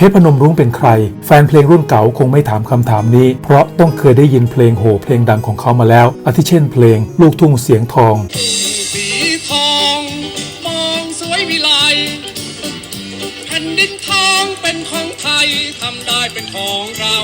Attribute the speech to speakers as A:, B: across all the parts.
A: เพชรพนมรุ้งเป็นใคร แฟนเพลงรุ่นเก่าคงไม่ถามคำถามนี้ เพราะต้องเคยได้ยินเพลงโหเพลงดังของเขามาแล้ว อาทิเช่นเพลง ลูกทุ่งเสียงทอง
B: สีทองมองสวยวิไลแผ่นดินทองเป็นของไทยทำได้เป็นของเรา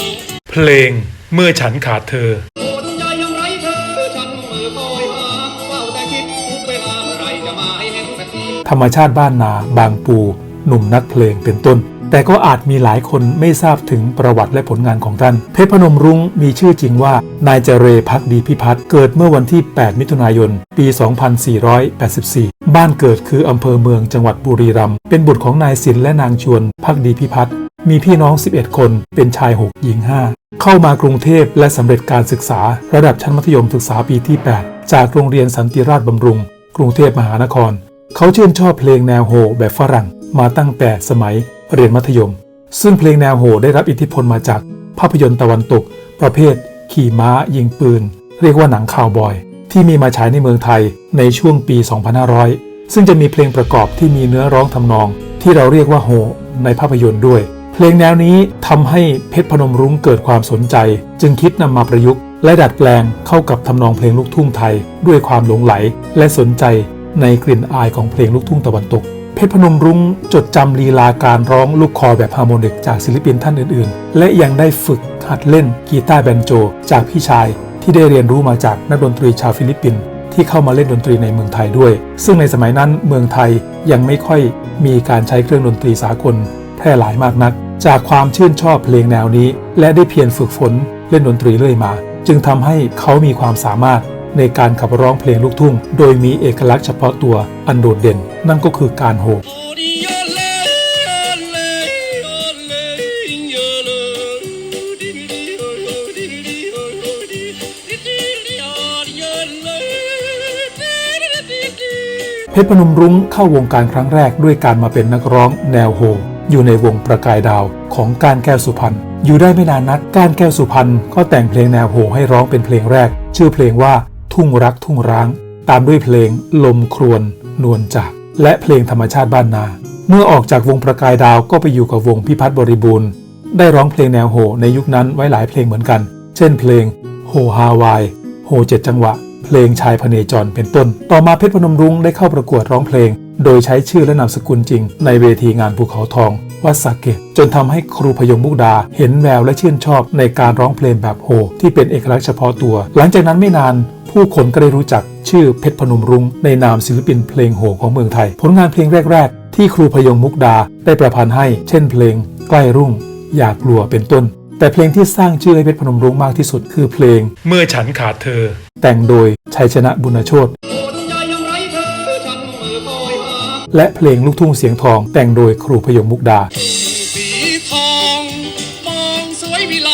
A: เพลงเมื่อฉันขาดเธอ
B: โอ้ดวงใจยังไรเธอฉันมือคอยหาเฝ้าแต่คิดทุกเวลาเมื่อไรจะมาให้เห็นสักที
A: ธรรมชาติบ้านนา บางปู หนุ่มนักเพลงเป็นต้น แต่ก็อาจมีหลายคนไม่ทราบถึงประวัติและผลงานของท่านเพชรพนมรุ้งมีชื่อจริงว่านายเจเรพักดีพิพัฒน์เกิดเมื่อวันที่ 8 มิถุนายน ปี 2484 บ้านเกิดคืออำเภอเมืองจังหวัดบุรีรัมย์เป็นบุตรของนายศิลและนางชวนพักดีพิพัฒน์มีพี่น้อง 11 คน เป็นชาย 6 หญิง 5 เข้ามากรุงเทพและสำเร็จการศึกษา ระดับชั้นมัธยมศึกษาปีที่ 8 จากโรงเรียนสันติราชบำรุง กรุงเทพมหานคร เขาชื่นชอบเพลงแนวโฮแบบฝรั่ง มาตั้งแต่สมัย เรียนมัธยม ซึ่งเพลงแนวโฮได้รับอิทธิพลมาจากภาพยนตร์ตะวันตก ประเภท ขี่ม้า ยิงปืน เรียกว่าหนังข่าวบอย ที่มีมาฉายในเมืองไทยในช่วงปี 2500 ซึ่งจะมีเพลงประกอบที่มีเนื้อร้องทำนอง ที่เราเรียกว่าโฮในภาพยนตร์ด้วย เพลงแนวนี้ทำให้เพชรพนมรุ้งเกิดความสนใจ จึงคิดนำมาประยุกต์และดัดแปลงเข้ากับทำนองเพลงลูกทุ่งไทย ด้วยความหลงไหลและสนใจในกลิ่นอายของเพลงลูกทุ่งตะวันตก เพชรพนมรุ้งจดจำลีลาการร้องลูกคอแบบฮาร์โมนิกจากศิลปินท่านอื่นๆ และยังได้ฝึกหัดเล่นกีตาร์แบนโจ จากพี่ชายที่ได้เรียนรู้มาจากนักดนตรีชาวฟิลิปปินส์ที่เข้ามาเล่นดนตรีในเมืองไทยด้วย ซึ่งในสมัยนั้นเมืองไทยยังไม่ค่อยมีการใช้เครื่องดนตรีสากลแพร่หลายมากนัก จากความชื่นชอบเพลงแนวนี้ และได้เพียรฝึกฝนเล่นดนตรีเรื่อยมา จึงทำให้เขามีความสามารถ ในการขับร้องเพลงลูกทุ่ง โดยมีเอกลักษณ์เฉพาะตัวอันโดดเด่น นั่นก็คือการโห
B: โอดิโยเพ
A: ชรพนมรุ้งเข้าวงการครั้งแรกด้วยการมาเป็นนักร้องแนวโฮอยู่ในวงประกายดาวของกานแก้วสุพรรณอยู่ได้ไม่นานนักกานแก้วสุพรรณก็แต่งเพลงแนวโฮให้ร้องเป็นเพลงแรก ชื่อเพลงว่า ทุ่งรักทุ่งร้าง ตามด้วยเพลงลมครวนนวลจาก และเพลงธรรมชาติบ้านนา เมื่อออกจากวงประกายดาวก็ไปอยู่กับวงพิพัฒน์บริบูรณ์ ได้ร้องเพลงแนวโหในยุคนั้นไว้หลายเพลงเหมือนกัน เช่น เพลงโหฮาวาย โหเจ็ดจังหวะ เพลงชายพเนจรเป็นต้น ต่อมาเพชรพนมรุ้งได้เข้าประกวดร้องเพลง โดยใช้ชื่อและนามสกุลจริง ในเวทีงานภูเขาทอง วัดสาเกตจนทำให้ครูพยงมุกดา เห็นแววและชื่นชอบในการร้องเพลงแบบโฮที่เป็นเอกลักษณ์เฉพาะตัว หลังจากนั้นไม่นานผู้คนก็ได้รู้จักชื่อเพชรพนมรุ้งในนามศิลปินเพลงโฮของเมืองไทย ผลงานเพลงแรก ๆ ที่ครูพยงมุกดาได้ประพันธ์ให้ เช่นเพลง ใกล้รุ่ง อยากกลัวเป็นต้น แต่เพลงที่สร้างชื่อให้เพชรพนมรุ้งมากที่สุดคือเพลง เมื่อฉันขาดเธอ แต่งโดยชัยชนะบุญโชต และเพลงลูกทุ่งเสียงทอง แต่งโดยครูพยงมุกดา
B: สีทองมองสวยวิไล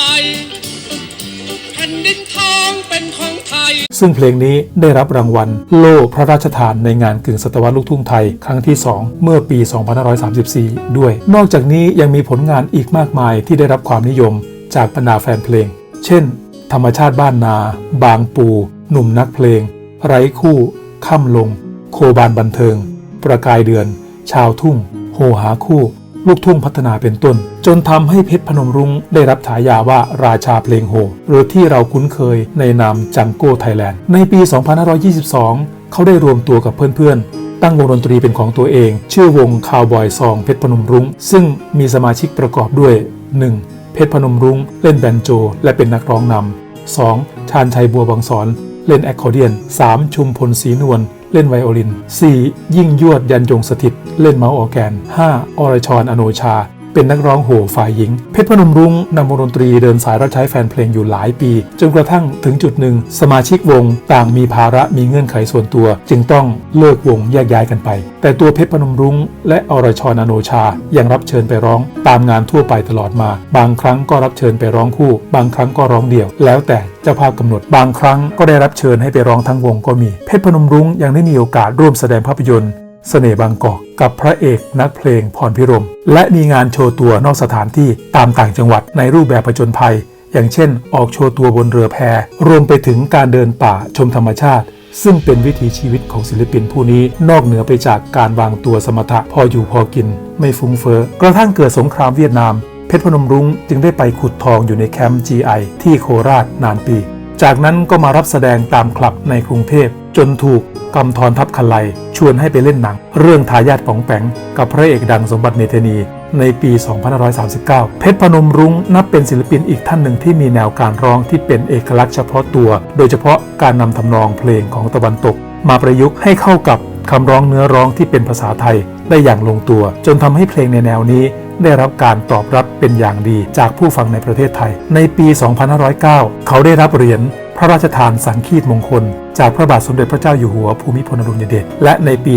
B: แผ่นดินทองเป็นของไทย
A: ซึ่งเพลงนี้ได้รับรางวัล โล่พระราชทานในงานกึ่งศตวรรษลูกทุ่งไทย ครั้งที่ 2 เมื่อปี 2534 ด้วย นอกจากนี้ยังมีผลงานอีกมากมายที่ได้รับความนิยมจากบรรดาแฟนเพลง เช่น ธรรมชาติบ้านนา บางปู หนุ่มนักเพลง ไร้คู่ ค่ำลง โคบานบันเทิง ประกายเดือน ชาวทุ่ง โหหาคู่ ลูกทุ่งพัฒนาเป็นต้น จนทำให้เพชรพนมรุ้งได้รับฉายาว่าราชาเพลงโฮหรือที่เราคุ้นเคยในนามจังโก้ไทยแลนด์ ในปี 2522 เขาได้รวมตัวกับเพื่อนๆ ตั้งวงดนตรีเป็นของตัวเอง ชื่อวงคาวบอยซองเพชรพนมรุ้ง ซึ่งมีสมาชิกประกอบด้วย 1. เพชรพนมรุ้ง เล่นแบนโจ และเป็นนักร้องนำ 2. ชาญชัยบัวบางสอนเล่นแอคคอร์เดียน 3. ชุมพลศรีนวล เล่นไวโอลิน 4. ยิ่งยวดยันยงสถิต เล่นเมาส์ออร์แกน 5. อรชรอโนชา เป็นนักร้องโหฝ่ายหญิง เพชรพนมรุ้งนำวงดนตรีเดินสายรับใช้แฟนเพลงอยู่หลายปี จนกระทั่งถึงจุดหนึ่ง สมาชิกวงต่างมีภาระมีเงื่อนไขส่วนตัว จึงต้องเลิกวงแยกย้ายกันไป แต่ตัวเพชรพนมรุ้งและอรชรอโนชายังรับเชิญไปร้อง ตามงานทั่วไปตลอดมา บางครั้งก็รับเชิญไปร้องคู่ บางครั้งก็ร้องเดี่ยว แล้วแต่เจ้าภาพกำหนดบางครั้งก็ได้รับเชิญให้ไปร้องทั้งวงก็มี เพชรพนมรุ้งยังได้มีโอกาสร่วมแสดงภาพยนตร์ เสน่ห์บางกอกกับพระเอกนักเพลงพรพิรม และมีงานโชว์ตัวนอกสถานที่ตามต่างจังหวัดในรูปแบบผจญภัย อย่างเช่น ออกโชว์ตัวบนเรือแพรวมไปถึงการเดินป่าชมธรรมชาติ ซึ่งเป็นวิถีชีวิตของศิลปินผู้นี้นอกเหนือไปจากการวางตัวสมถะพออยู่พอกิน ไม่ฟุ้งเฟ้อกระทั่งเกิดสงครามเวียดนาม เพชรพนมรุ้งจึงได้ไปขุดทองอยู่ในแคมป์ GI ที่โคราชนานปี จากนั้นก็มารับแสดงตามคลับในกรุงเทพ จนถูกกำธรทัพคันไลชวนให้ไปเล่นหนัง เรื่องทายาทป๋องแปงกับพระเอกดังสมบัติเมธานีในปี 2539 เพชรพนมรุ้งนับเป็นศิลปินอีกท่านหนึ่งที่มีแนวการร้องที่เป็นเอกลักษณ์เฉพาะตัว โดยเฉพาะการนำทำนองเพลงของตะวันตก มาประยุกต์ให้เข้ากับคำร้องเนื้อร้องที่เป็นภาษาไทยได้อย่างลงตัว จนทำให้เพลงในแนวนี้ได้รับการตอบรับเป็นอย่างดีจากผู้ฟังในประเทศไทย ในปี 2509 เขาได้รับเหรียญพระราชทานสังคีตมงคลจากพระบาทสมเด็จพระเจ้าอยู่หัวภูมิพลอดุลยเดชและในปี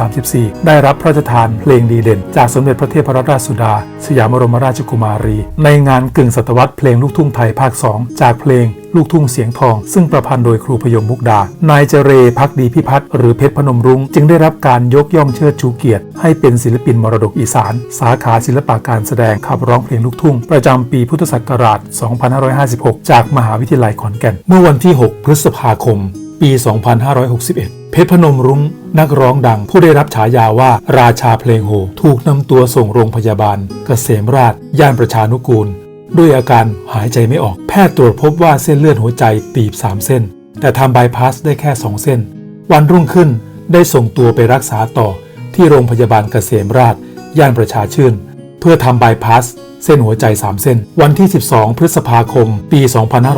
A: 2534 ได้รับพระราชทานเพลงดีเด่น จากสมเด็จพระเทพรัตนราชสุดา สยามบรมราชกุมารี ในงานกึ่งศตวรรษเพลงลูกทุ่งไทยภาค 2 จากเพลงลูกทุ่งเสียงทอง ซึ่งประพันธ์โดยครูพยมมุกดา นายเจเรพักดีพิพัฒน์หรือเพชรพนมรุง้งจึงได้รับการยกย่องเชิดชูเกียรติ ให้เป็นศิลปินมรดกอีสาน สาขาศิลปะการแสดงขับร้องเพลงลูกทุ่ง ประจำปีพุทธศักราช 2556 จากมหาวิทยาลัยขอนแก่น เมื่อวันที่ 6 พฤษภาคม ปี 2561 เพชรพนมรุง้ง นักร้องดังผู้ได้รับฉายาว่าราชาเพลงโห ถูกนำตัวส่งโรงพยาบาลเกษมราช ย่านประชานุกูล ด้วยอาการหายใจไม่ออก แพทย์ตรวจพบว่าเส้นเลือดหัวใจตีบ 3 เส้น แต่ทำบายพาสได้แค่ 2 เส้น วันรุ่งขึ้นได้ส่งตัวไปรักษาต่อที่โรงพยาบาลเกษมราช ย่านประชาชื่น เพื่อทำบายพาสเส้นหัวใจ 3 เส้น วันที่ 12 พฤษภาคม ปี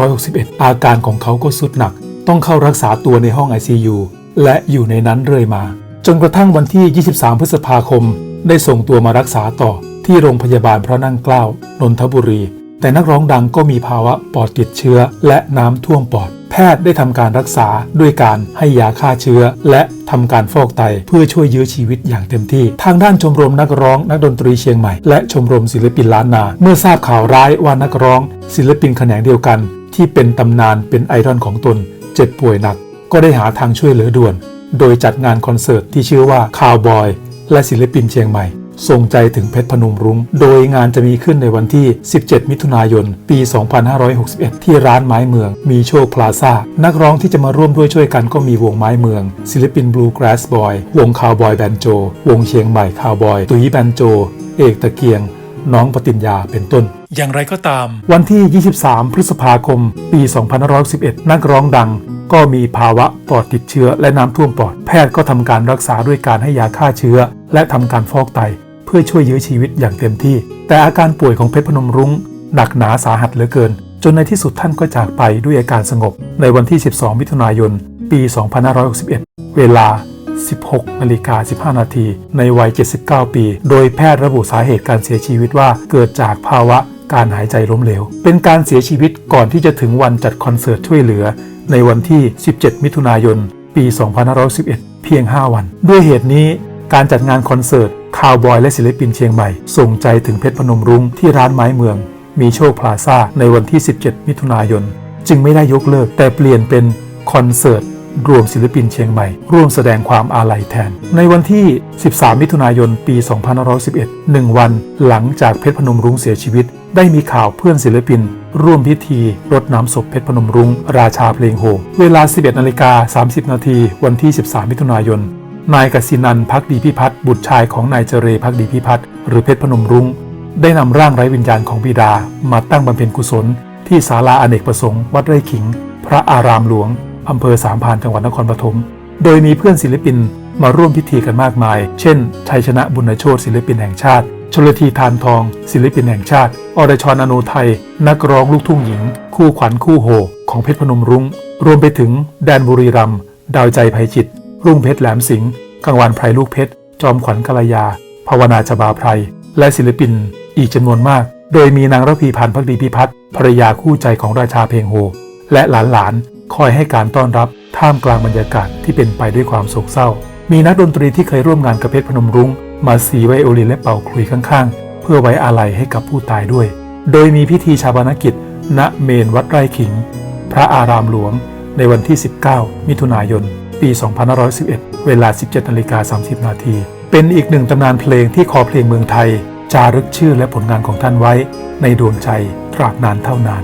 A: 2561 อาการของเขาก็สุดหนัก ต้องเข้ารักษาตัวในห้อง ICU และอยู่ในนั้นเรื่อยมา จนกระทั่งวันที่ 23 พฤษภาคม ได้ส่งตัวมารักษาต่อที่โรงพยาบาลพระนั่งเกล้านนทบุรี แต่นักร้องดังก็มีภาวะปอดติดเชื้อ และน้ำท่วมปอด แพทย์ได้ทำการรักษาด้วยการให้ยาฆ่าเชื้อ และทำการฟอกไตเพื่อช่วยยื้อชีวิตอย่างเต็มที่ ทางด้านชมรมนักร้องนักดนตรีเชียงใหม่และชมรมศิลปินล้านนา เมื่อทราบข่าวร้ายว่านักร้อง ศิลปินแขนงเดียวกัน ที่เป็นตำนานเป็นไอดอลของตน เจ็บป่วยหนัก ก็ได้หาทางช่วยเหลือด่วน โดยจัดงานคอนเสิร์ตที่ชื่อว่าคาวบอยและศิลปินเชียงใหม่ส่งใจถึงเพชรพนมรุง้ง โดยงานจะมีขึ้นในวันที่ 17 มิถุนายน ปี 2561 ที่ร้านไม้เมือง มีโชคพลาซ่า นักร้องที่จะมาร่วมด้วยช่วยกันก็มีวงไม้เมือง ศิลปินบลูกราสบอย วงคาวบอยแบนโจ วงเชียงใหม่คาวบอย ตุยแบนโจ เอกตะเกียง น้องปติญญา เป็นต้น อย่างไรก็ตาม วันที่ 23 พฤษภาคม ปี 2511 นักร้องดัง ก็มีภาวะปอดติดเชื้อและน้ำท่วมปอด แพทย์ก็ทำการรักษาด้วยการให้ยาฆ่าเชื้อ และทำการฟอกไต เพื่อช่วยยื้อชีวิตอย่างเต็มที่ แต่อาการป่วยของเพชรพนมรุ้ง หนักหนาสาหัสเหลือเกิน จนในที่สุดท่านก็จากไปด้วยอาการสงบ ในวันที่ 12 มิถุนายน ปี 2561 เวลา16นาฬิกา15 นาที ในวัย 79 ปี โดยแพทย์ระบุสาเหตุการเสียชีวิตว่าเกิดจากภาวะ การหายใจล้มเหลว เป็นการเสียชีวิตก่อนที่จะถึงวันจัดคอนเสิร์ตช่วยเหลือ ในวันที่ 17 มิถุนายน ปี 2511 เพียง 5 วัน ด้วยเหตุนี้การจัดงานคอนเสิร์ตคาวบอยและศิลปินเชียงใหม่ ส่งใจถึงเพชรพนมรุ้งที่ร้านไม้เมือง มีโชคพลาซ่าในวันที่ 17 มิถุนายน จึงไม่ได้ยกเลิก แต่เปลี่ยนเป็นคอนเสิร์ตรวมศิลปินเชียงใหม่ ร่วมแสดงความอาลัยแทน ในวันที่ 13 มิถุนายน ปี 2511หนึ่งวันหลังจากเพชรพนมรุ้งเสียชีวิต ได้มีข่าวเพื่อนศิลปิน ร่วมพิธีรดน้ำศพเพชรพนมรุง้ง ราชาเพลงโฮเวลา 11นาฬิกา30 นาทีวันที่ 13 มิถุนายน นายกสินันพักดีพิพัฒน์บุตรชายของนายเจเรพักดีพิพัฒน์หรือเพชรพนมรุง้ง ได้นำร่างไร้วิญญาณของบิดา มาตั้งบำเพ็ญกุศล ที่ศาลาอเนกประสงค์วัดไร่ขิง พระอารามหลวงอำเภอสามพานจังหวัดนครปฐมโดยมีเพื่อนศิลปินมาร่วมพิธีกันมากมาย เช่น ชัยชนะบุญโชตศิลปินแห่งชาติ ชลทีทานทอง ศิลปินแห่งชาติ อรชรอโนไทย นักร้องลูกทุ่งหญิง คู่ขวัญคู่โห ของเพชรพนมรุง้ง รวมไปถึงแดนบุรีรัมดาวใจไพจิต รุ่งเพชรแหลมสิงห์กังวานไพรลูกเพชร จอมขวัญกลยา ภาวนาชบาไพร และศิลปิน อีกจำนวนมาก โดยมีนางระพีพันธ์พักดีพิพัฒน์ภรรยาคู่ใจของราชาเพลงโฮ และหลานๆคอยให้การต้อนรับท่ามกลางบรรยากาศที่เป็นไปด้วยความโศกเศร้า มีนักดนตรีที่เคยร่วมงานกับเพชรพนมรุง้ง มาสีไวโอลินและเป่าคลุยข้างๆ เพื่อไว้อาลัยให้กับผู้ตายด้วย โดยมีพิธีชาปนกิจ ณเมนวัดไร่ขิง พระอารามหลวง ในวันที่ 19 มิถุนายน ปี 2511 เวลา 17นาฬิกา30 นาที เป็นอีกหนึ่งตำนานเพลงที่คอเพลงเมืองไทย จารึกชื่อและผลงานของท่านไว้ ในดวงใจตราบนานเท่านาน